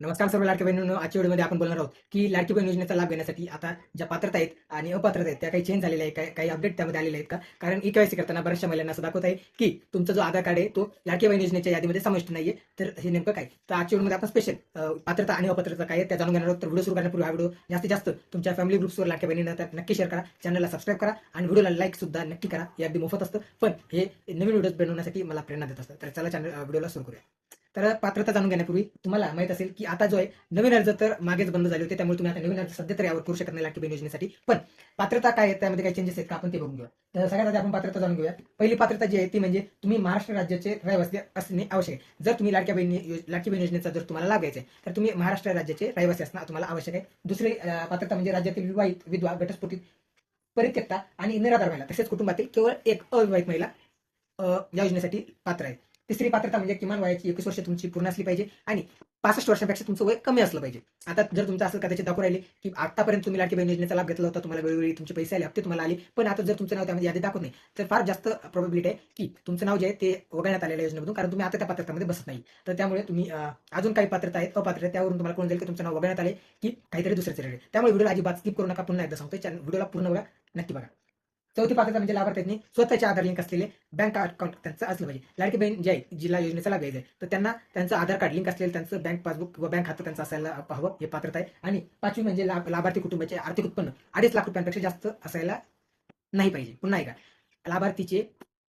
नमस्कार सर्व लाडकी बहिणींनो आजच्या व्हिडिओमध्ये आपण बोलणार आहोत की लाडकी बहीण योजनेचा लाभ घेण्यासाठी आता ज्या पात्रता आहेत आणि अपात्रता आहेत त्या काही चेंज झालेल्या आहेत काही काही अपडेट त्यामध्ये आलेले आहेत का? कारण ई केवायसी करताना बऱ्याचशा महिलांना असं दाखवत आहे की तुमचा जो आधार कार्ड आहे तो लाडकी बहीण योजनेच्या यादीमध्ये समाविष्ट नाहीये. तर हे नेमकं काय? तर आजच्या व्हिडिओमध्ये आपण स्पेशल पात्रता आणि अपात्रता काय आहे त्या जाणून घेणार आहोत. तर व्हिडिओ सुरू करण्यापूर्वी हा व्हिडिओ जास्तीत जास्त तुमच्या फॅमिली ग्रुप्सवर लाडक्या बहिणींना तर नक्की शेअर करा. चॅनलला सबस्क्राईब करा आणि व्हिडिओला लाईक सुद्धा नक्की करा. हे अगदी मोफत असतं. पण हे नवीन व्हिडिओज बनवण्यासाठी मला प्रेरणा देत असतं. तर चला चॅनल व्हिडिओला सुरू करूया. तर पात्रता जाणून घेण्यापूर्वी तुम्हाला माहीत असेल की आता जो आहे नवीन अर्ज तर मागेच बंद झाले होते त्यामुळे तुम्ही आता नवीन अर्ज सध्या तर यावर करू शकत नाही लाडकी बहीण योजनेसाठी. पण पात्रता काय आहे त्यामध्ये काही चेंजेस आहेत का? आपण ते बघून घेऊया. तर सगळ्यात आधी आपण पात्रता जाणून घेऊया. पहिली पात्रता जी आहे ती म्हणजे तुम्ही महाराष्ट्र राज्याचे रहिवासी असणे आवश्यक आहे. जर तुम्ही लाडक्या बहिणी लाडकी बहीण योजनेचा जर तुम्हाला लाभ घ्यायचा आहे तर तुम्ही महाराष्ट्र राज्याचे रहिवासी असणं तुम्हाला आवश्यक आहे. दुसरी पात्रता म्हणजे राज्यातील विवाहित विधवा घटस्फोटित परित्यक्ता आणि निराधार महिला तसेच कुटुंबातील केवळ एक अविवाहित महिला अं, या योजनेसाठी पात्र आहे. तिसरी पात्रता म्हणजे किमान वयाची एकवीस वर्ष तुमची पूर्ण असली पाहिजे आणि पासष्ट वर्षापेक्षा तुमचं वय कमी असलं पाहिजे. आता जर तुमचं असं कदाचित दाखवून राहिले की आतापर्यंत तुम्ही लाठी बहीण योजनेचा लाभ घेतला होता तुम्हाला वेळोवेळी तुमचे पैसे आले हप्ते तुम्हाला आले पण आता जर तुमचं नाव त्यामध्ये यादी दाखवत नाही तर फार जास्त प्रॉबिलिटी आहे की तुमचं नाव जे आहे ते वगळण्यात आलेल्या योजनेमधून कारण तुम्ही आता त्या पात्रतामध्ये बसत नाही. तर त्यामुळे तुम्ही अजून काही पात्रता आहेत अपात्र त्यावरून तुम्हाला कोण जाईल की तुमचं नाव वगळण्यात आले की काहीतरी दुसऱ्याचे राहिले त्यामुळे व्हिडिओला अजिबात स्किप करू नका पुन्हा एकदा सांगतो व्हिडिओला पूर्ण बघा नक्की बघा. चौथी पात्रता म्हणजे लाभार्थ्यांनी स्वतःचे आधार लिंक असलेले बँक अकाउंट त्यांचं असलं पाहिजे. लाडकी बहीण जे आहे जिल्हा योजनेचा लाभ घ्यायचा आहे. तर त्यांना त्यांचं आधार कार्ड लिंक असलेलं त्यांचं बँक पासबुक किंवा बँक खातं त्यांचं असायला हवं हे पात्रता आहे. आणि पाचवी म्हणजे लाभ लाभार्थी कुटुंबाचे आर्थिक उत्पन्न. अडीच लाख रुपयांपेक्षा जास्त असायला नाही पाहिजे. पुन्हा ऐका लाभार्थीचे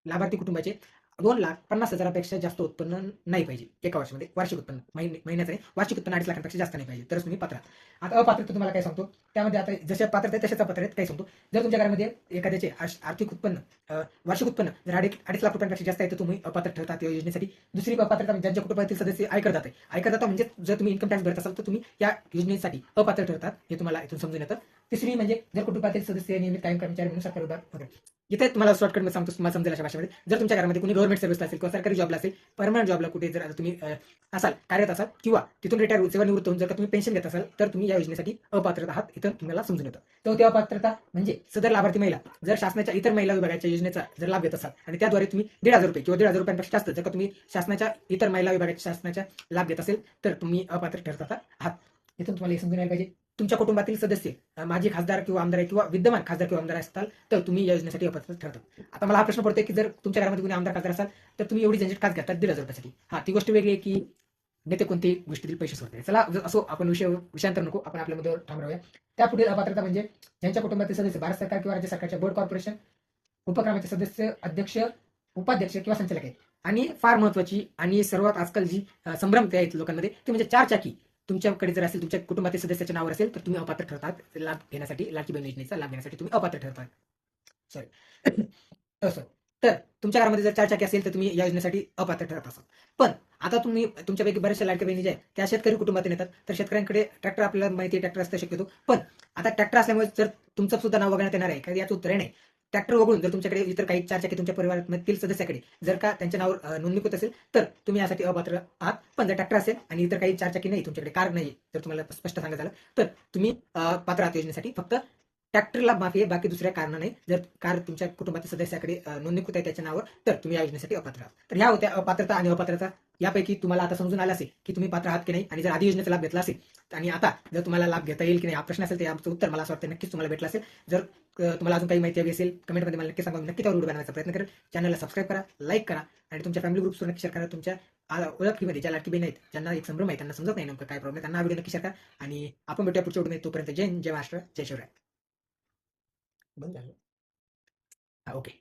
लाभार्थी कुटुंबाचे दोन लाख पन्नास हजारापेक्षा जास्त उत्पन्न नाही पाहिजे एका वर्षामध्ये. वार्षिक उत्पन्न. महिने महिन्याचं नाही. वार्षिक उत्पन्न अडीच लाखांपेक्षा जास्त नाही पाहिजे. तरच तुम्ही पात्र आता अपात्र तुम्हाला काय सांगतो? त्यामध्ये आता जशा पात्र आहे तशाच अपात्र आहेत. काय सांगतो? जर तुमच्या घरामध्ये एखाद्याचे आर्थिक उत्पन्न वार्षिक उत्पन्न जर अडीच अडीच लाख रुपयांपेक्षा जास्त आहे तर तुम्ही अपात्र ठरता या योजनेसाठी. दुसरी अपात्रता म्हणजे ज्यांच्या कुटुंबातील सदस्य आयकर जाते आयकर जाता म्हणजे जर तुम्ही इन्कम टॅक्स भरत असाल तर तुम्ही या योजनेसाठी अपात्र ठरतात. हे तुम्हाला इथून समजून येतं. तिसरी म्हणजे जर कुटुंबातील सदस्य नियमित कायम कर्मचारी म्हणून सरकार विभाग वगैरे इथे तुम्हाला शॉर्टकटमध्ये सांगतो तुम्हाला समजेल अशा भाषेमध्ये. जर तुमच्या घरामध्ये कोणी गव्हर्नमेंट सर्व्हिसला असेल किंवा सरकारी जॉबला असेल परमनंट जॉबला कुठे जर तुम्ही असाल कार्यरत असाल किंवा तिथून रिटायर सेवानिवृत्त होऊन जर का तुम्ही पेन्शन घेत असाल तर तुम्ही या योजनेसाठी अपात्र आहात इथं तुम्हाला समजून येतं. चौथी अपात्रता म्हणजे सदर लाभार्थी महिला. जर शासनाच्या इतर महिला विभागाच्या योजनेचा जर लाभ घेत असाल आणि त्याद्वारे तुम्ही दीड हजार रुपये किंवा दीड हजार रुपयांपेक्षा जास्त जर का तुम्ही शासनाच्या इतर महिला विभागाच्या शासनाच्या लाभ घेत असेल तर तुम्ही अपात्र ठरत आहात. इथून तुम्हाला हे समजून यायला पाहिजे. तुमच्या कुटुंबातील सदस्य माजी खासदार किंवा आमदार आहे किंवा विद्यमान खासदार किंवा आमदार असताल तर तुम्ही या योजनेसाठी अपात्र ठरतात आता मला हा प्रश्न पडतोय की जर तुमच्या घरामध्ये कोणी आमदार खासदार असाल तर तुम्ही एवढी झंझट खास घेतात दीड हजार रुपयासाठी? हा ती गोष्ट वेगळी आहे की नेते कोणती गोष्टीतील पैसे सोडते चला असो आपण विषय विषयांतर नको आपण आपल्या मुद्द्यावर ठाम राहूया. त्या पुढील अपात्रता म्हणजे ज्यांच्या कुटुंबातील सदस्य भारत सरकार किंवा राज्य सरकारच्या बोर्ड कॉर्पोरेशन उपक्रमाचे सदस्य अध्यक्ष उपाध्यक्ष किंवा संचालक आहेत. आणि फार महत्वाची आणि सर्वात आजकाल जी संभ्रम संभ्रमते आहेत लोकांमध्ये ती म्हणजे चार चाकी तुमच्याकडे जर असेल तुमच्या कुटुंबातील सदस्याच्या नावावर असेल तर तुम्ही अपात्र ठरतात. लाभ घेण्यासाठी लाडकी बहीण योजनेचा लाभ घेण्यासाठी तुम्ही अपात्र ठरतात. सॉरी असं oh, तर तुमच्या घरामध्ये जर चार चाकी असेल तर तुम्ही या योजनेसाठी अपात्र ठरत असाल. पण आता तुम्ही तुमच्यापैकी बऱ्याचशा लाडक्या बहिणी ज्या त्या शेतकरी कुटुंबातून येतात. तर शेतकऱ्यांकडे ट्रॅक्टर आपल्याला माहिती आहे ट्रॅक्टर असतं शक्यतो. पण आता ट्रॅक्टर असल्यामुळे जर तुमचं सुद्धा नाव वगळण्यात येणार आहे कारण याचं उत्तर नाही. ट्रॅक्टर वगळून जर तुमच्याकडे इतर काही चारचाकी तुमच्या परिवारातील सदस्याकडे जर का त्यांच्या नावावर नोंदणीकृत असेल तर तुम्ही यासाठी अपात्र आहात. पण जर ट्रॅक्टर असेल आणि इतर काही चारचाकी नाही तुमच्याकडे कार नाही जर तुम्हाला स्पष्ट सांगायचं झालं तर तुम्ही पात्र आहात योजनेसाठी. फक्त ट्रॅक्टरला माफी आहे बाकी दुसऱ्या कारण नाही जर कार तुमच्या कुटुंबातील सदस्याकडे नोंदणीकृत आहे त्याच्या नावावर तर तुम्ही या योजनेसाठी अपात्र आहात. तर ह्या होत्या अपात्रता आणि अपात्रता यापैकी तुम्हाला आता समजून आलं असेल की तुम्ही पात्र आहात की नाही आणि जर आधी योजनेचा लाभ घेतला असेल आणि आता जर तुम्हाला लाभ घेता येईल की नाही हा प्रश्न असेल तर याचं उत्तर मला असं वाटतं नक्कीच तुम्हाला भेटलं असेल. जर तुम्हाला अजून काही माहिती हवी असेल कमेंटमध्ये मला नक्की सांगा. नक्की त्यावर व्हिडिओ बनवायचा प्रयत्न करेल. चॅनलला सबस्क्राईब करा लाईक करा आणि तुमच्या फॅमिली ग्रुप्सवर नक्की शेअर करा. तुमच्या ओळखीमध्ये ज्या लाडकी बहीण आहेत ज्यांना एक संभ्रम आहे त्यांना समजत नाही नेमकं काय प्रॉब्लेम त्यांना व्हिडिओ नक्की शेअर करा. आणि आपण भेटूया पुढच्या व्हिडिओ तोपर्यंत जय जय महाराष्ट्र जय शिवराय. बंद झालं. हा ओके